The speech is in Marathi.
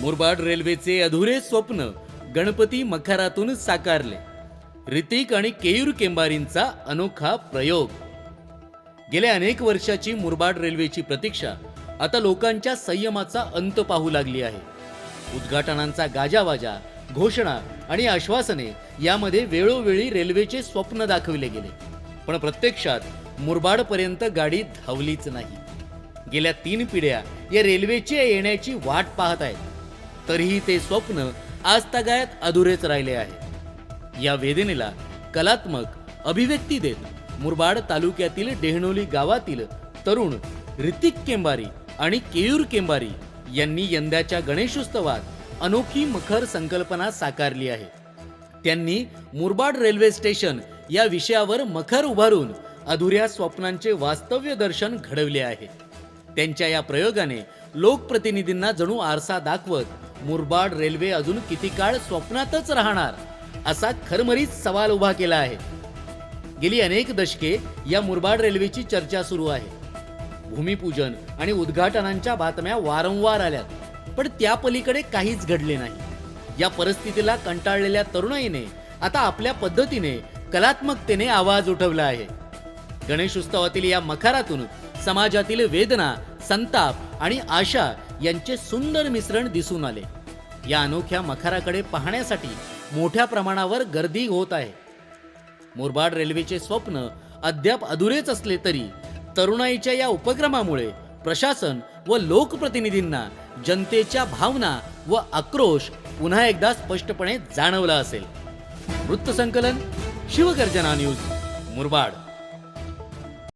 मुरबाड रेल्वेचे अधुरे स्वप्न गणपती मखारातून साकारले. ऋतिक आणि केयूर केंबारींचा अनोखा प्रयोग. गेल्या अनेक वर्षाची मुरबाड रेल्वेची प्रतीक्षा आता लोकांच्या संयमाचा अंत पाहू लागली आहे. उद्घाटनांचा गाजावाजा घोषणा आणि आश्वासने यामध्ये वेळोवेळी रेल्वेचे स्वप्न दाखविले गेले. पण प्रत्यक्षात मुरबाडपर्यंत गाडी धावलीच नाही. गेल्या तीन पिढ्या या रेल्वेची येण्याची वाट पाहत आहेत. तरीही ते स्वप्न आजतागायत अधुरेच राहिले आहे. या वेदनेला कलात्मक अभिव्यक्ती देत मुरबाड तालुक्यातील डेहणोली गावातील तरुण ऋतिक केंबारी आणि केयूर केंबारी यांनी यंदाच्या गणेशोत्सवात अनोखी मखर संकल्पना साकारली आहे. त्यांनी मुरबाड रेल्वे स्टेशन या विषयावर मखर उभारून अधुऱ्या स्वप्नांचे वास्तव्य दर्शन घडवले आहे. त्यांच्या या प्रयोगाने लोकप्रतिनिधींना जणू आरसा दाखवत मुरबाड रेल्वे अजून किती काळ स्वप्नातच राहणार असा खरमरीत सवाल उभा केला आहे. गेली अनेक दशके या मुरबाड रेल्वेची चर्चा सुरू आहे. भूमिपूजन आणि उद्घाटनांच्या बातम्या वारंवार आल्यात. पण त्या पलीकडे काहीच घडले नाही. या परिस्थितीला कंटाळलेल्या तरुणाईने आता आपल्या पद्धतीने कलात्मकतेने आवाज उठवला आहे. गणेशोत्सवातील या मखारातून समाजातील वेदना संताप आणि आशा यांचे सुंदर मिश्रण दिसून आले. या अनोख्या मखाराकडे पाहण्यासाठी मोठ्या प्रमाणावर गर्दी होत आहे. मुरबाड रेल्वेचे स्वप्न अद्याप अधुरेच असले तरी तरुणाईच्या या उपक्रमामुळे प्रशासन व लोकप्रतिनिधींना जनतेच्या भावना व आक्रोश पुन्हा एकदा स्पष्टपणे जाणवला असेल. वृत्तसंकलन शिवगर्जना न्यूज मुरबाड.